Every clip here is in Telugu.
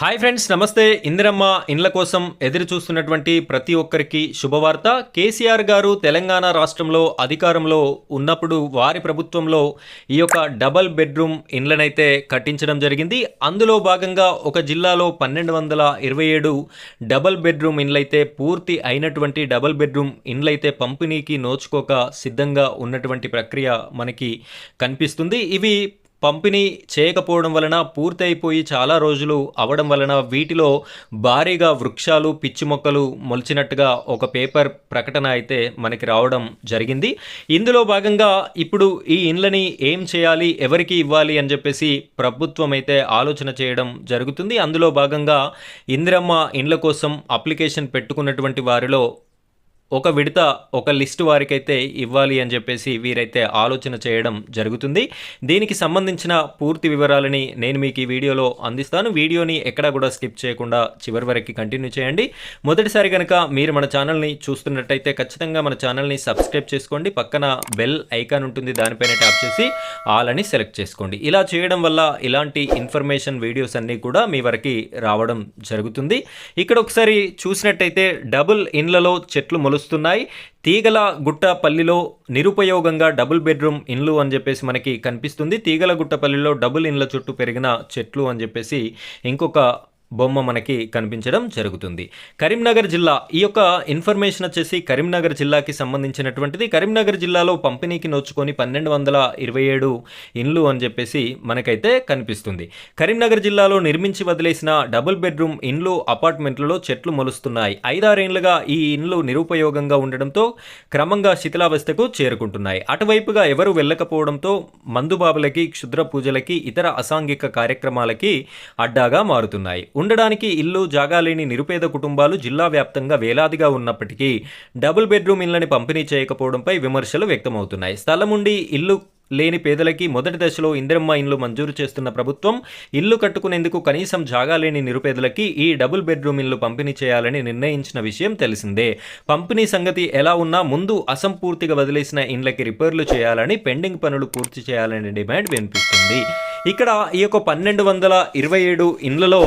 హాయ్ ఫ్రెండ్స్ నమస్తే. ఇందిరమ్మ ఇండ్ల కోసం ఎదురు చూస్తున్నటువంటి ప్రతి ఒక్కరికి శుభవార్త. కేసీఆర్ గారు తెలంగాణ రాష్ట్రంలో అధికారంలో ఉన్నప్పుడు వారి ప్రభుత్వంలో ఈ యొక్క డబల్ బెడ్రూమ్ ఇండ్లనైతే కట్టించడం జరిగింది. అందులో భాగంగా ఒక జిల్లాలో పన్నెండు వందల ఇరవై ఏడు డబల్ బెడ్రూమ్ ఇండ్లైతే పూర్తి అయినటువంటి డబల్ బెడ్రూమ్ ఇండ్లైతే పంపిణీకి నోచుకోక సిద్ధంగా ఉన్నటువంటి ప్రక్రియ మనకి కనిపిస్తుంది. ఇవి పంపిణీ చేయకపోవడం వలన పూర్తయిపోయి చాలా రోజులు అవడం వలన వీటిలో భారీగా వృక్షాలు పిచ్చి మొక్కలు మొలిచినట్టుగా ఒక పేపర్ ప్రకటన అయితే మనకి రావడం జరిగింది. ఇందులో భాగంగా ఇప్పుడు ఈ ఇండ్లని ఏం చేయాలి ఎవరికి ఇవ్వాలి అని చెప్పేసి ప్రభుత్వం అయితే ఆలోచన చేయడం జరుగుతుంది. అందులో భాగంగా ఇందిరమ్మ ఇండ్ల కోసం అప్లికేషన్ పెట్టుకున్నటువంటి వారిలో ఒక విడత ఒక లిస్టు వారికైతే ఇవ్వాలి అని చెప్పేసి వీరైతే ఆలోచన చేయడం జరుగుతుంది. దీనికి సంబంధించిన పూర్తి వివరాలని నేను మీకు ఈ వీడియోలో అందిస్తాను. వీడియోని ఎక్కడా కూడా స్కిప్ చేయకుండా చివరి వరకు కంటిన్యూ చేయండి. మొదటిసారి కనుక మీరు మన ఛానల్ని చూస్తున్నట్టయితే ఖచ్చితంగా మన ఛానల్ని సబ్స్క్రైబ్ చేసుకోండి. పక్కన బెల్ ఐకాన్ ఉంటుంది దానిపైన ట్యాప్ చేసి ఆల్ అని సెలెక్ట్ చేసుకోండి. ఇలా చేయడం వల్ల ఇలాంటి ఇన్ఫర్మేషన్ వీడియోస్ అన్నీ కూడా మీ వరకు రావడం జరుగుతుంది. ఇక్కడ ఒకసారి చూసినట్టయితే డబుల్ ఇండ్లలో చెట్లు కురుస్తున్నాయి తీగల గుట్టపల్లిలో నిరుపయోగంగా డబుల్ బెడ్రూమ్ ఇండ్లు అని చెప్పేసి మనకి కనిపిస్తుంది. తీగల గుట్టపల్లిలో డబుల్ ఇండ్ల చుట్టూ పెరిగిన చెట్లు అని చెప్పేసి ఇంకొక బొమ్మ మనకి కనిపించడం జరుగుతుంది. కరీంనగర్ జిల్లా ఈ యొక్క ఇన్ఫర్మేషన్ వచ్చేసి కరీంనగర్ జిల్లాకి సంబంధించినటువంటిది. కరీంనగర్ జిల్లాలో పంపిణీకి నోచుకొని పన్నెండు వందల ఇరవై ఏడు ఇండ్లు అని చెప్పేసి మనకైతే కనిపిస్తుంది. కరీంనగర్ జిల్లాలో నిర్మించి వదిలేసిన డబుల్ బెడ్రూమ్ ఇండ్లు అపార్ట్మెంట్లలో చెట్లు మొలుస్తున్నాయి. ఐదారేళ్ళుగా ఈ ఇండ్లు నిరుపయోగంగా ఉండడంతో క్రమంగా శిథిలావస్థకు చేరుకుంటున్నాయి. అటువైపుగా ఎవరు వెళ్ళకపోవడంతో మందుబాబులకి క్షుద్ర పూజలకి ఇతర అసాంఘిక కార్యక్రమాలకి అడ్డాగా మారుతున్నాయి. ఉండడానికి ఇల్లు జాగా లేని నిరుపేద కుటుంబాలు జిల్లా వ్యాప్తంగా వేలాదిగా ఉన్నప్పటికీ డబుల్ బెడ్రూమ్ ఇళ్ళని పంపిణీ చేయకపోవడంపై విమర్శలు వ్యక్తమవుతున్నాయి. స్థలం ఉండి ఇల్లు లేని పేదలకి మొదటి దశలో ఇందిరమ్మ ఇండ్లు మంజూరు చేస్తున్న ప్రభుత్వం ఇల్లు కట్టుకునేందుకు కనీసం జాగా లేని నిరుపేదలకి ఈ డబుల్ బెడ్రూమ్ ఇల్లు పంపిణీ చేయాలని నిర్ణయించిన విషయం తెలిసిందే. పంపిణీ సంగతి ఎలా ఉన్నా ముందు అసంపూర్తిగా వదిలేసిన ఇండ్లకి రిపేర్లు చేయాలని పెండింగ్ పనులు పూర్తి చేయాలని డిమాండ్ వినిపిస్తుంది. ఇక్కడ ఈ యొక్క పన్నెండు వందల ఇరవై ఏడు ఇండ్లలో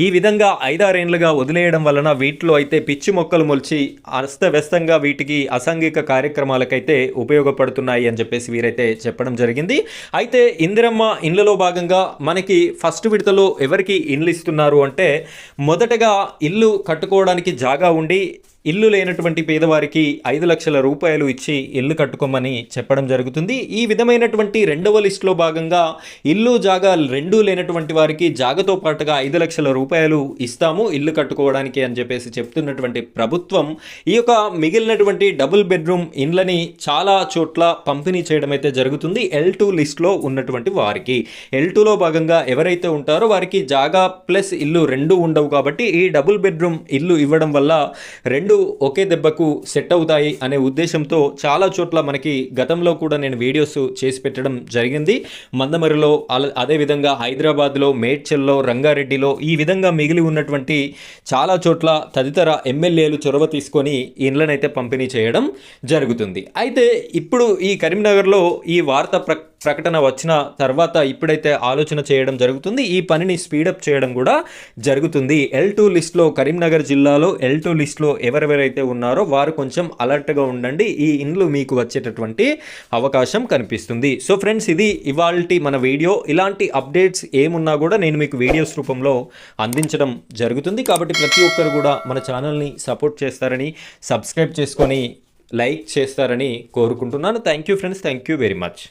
ఈ విధంగా ఐదారేండ్లుగా వదిలేయడం వలన వీటిలో అయితే పిచ్చి మొక్కలు మొలిచి అస్తవ్యస్తంగా వీటికి అసాంఘిక కార్యక్రమాలకైతే ఉపయోగపడుతున్నాయి అని చెప్పేసి వీరైతే చెప్పడం జరిగింది. అయితే ఇందిరమ్మ ఇండ్లలో భాగంగా మనకి ఫస్ట్ విడతలో ఎవరికి ఇండ్లు ఇస్తున్నారు అంటే మొదటగా ఇల్లు కట్టుకోవడానికి జాగా ఉండి ఇల్లు లేనటువంటి పేదవారికి ఐదు లక్షల రూపాయలు ఇచ్చి ఇల్లు కట్టుకోమని చెప్పడం జరుగుతుంది. ఈ విధమైనటువంటి రెండవ లిస్టులో భాగంగా ఇల్లు జాగా రెండూ లేనటువంటి వారికి జాగతో పాటుగా ఐదు లక్షల రూపాయలు ఇస్తాము ఇల్లు కట్టుకోవడానికి అని చెప్పేసి చెప్తున్నటువంటి ప్రభుత్వం ఈ యొక్క మిగిలినటువంటి డబుల్ బెడ్రూమ్ ఇండ్లని చాలా చోట్ల పంపిణీ చేయడం అయితే జరుగుతుంది. ఎల్ టూ లిస్ట్లో ఉన్నటువంటి వారికి. ఎల్ టూలో భాగంగా ఎవరైతే ఉంటారో వారికి జాగా ప్లస్ ఇల్లు రెండు ఉండవు కాబట్టి ఈ డబుల్ బెడ్రూమ్ ఇల్లు ఇవ్వడం వల్ల రెండు ఒకే దెబ్బకు సెట్ అవుతాయి అనే ఉద్దేశంతో చాలా చోట్ల మనకి గతంలో కూడా నేను వీడియోస్ చేసి పెట్టడం జరిగింది. మందమరిలో అదేవిధంగా హైదరాబాద్లో మేడ్చల్లో రంగారెడ్డిలో ఈ విధంగా మిగిలి ఉన్నటువంటి చాలా చోట్ల తదితర ఎమ్మెల్యేలు చొరవ తీసుకొని ఈ ఇండ్లనైతే పంపిణీ చేయడం జరుగుతుంది. అయితే ఇప్పుడు ఈ కరీంనగర్లో ఈ వార్త ప్ర ప్రకటన వచ్చిన తర్వాత ఇప్పుడైతే ఆలోచన చేయడం జరుగుతుంది. ఈ పనిని స్పీడప్ చేయడం కూడా జరుగుతుంది. ఎల్ టూ లిస్ట్లో కరీంనగర్ జిల్లాలో ఎల్ టూ లిస్ట్లో ఎవరెవరైతే ఉన్నారో వారు కొంచెం అలర్ట్గా ఉండండి. ఈ ఇండ్లు మీకు వచ్చేటటువంటి అవకాశం కనిపిస్తుంది. సో ఫ్రెండ్స్ ఇది ఇవాల్టి మన వీడియో. ఇలాంటి అప్డేట్స్ ఏమున్నా కూడా నేను మీకు వీడియోస్ రూపంలో అందించడం జరుగుతుంది. కాబట్టి ప్రతి ఒక్కరు కూడా మన ఛానల్ని సపోర్ట్ చేస్తారని సబ్స్క్రైబ్ చేసుకొని లైక్ చేస్తారని కోరుకుంటున్నాను. Thank you friends thank you very much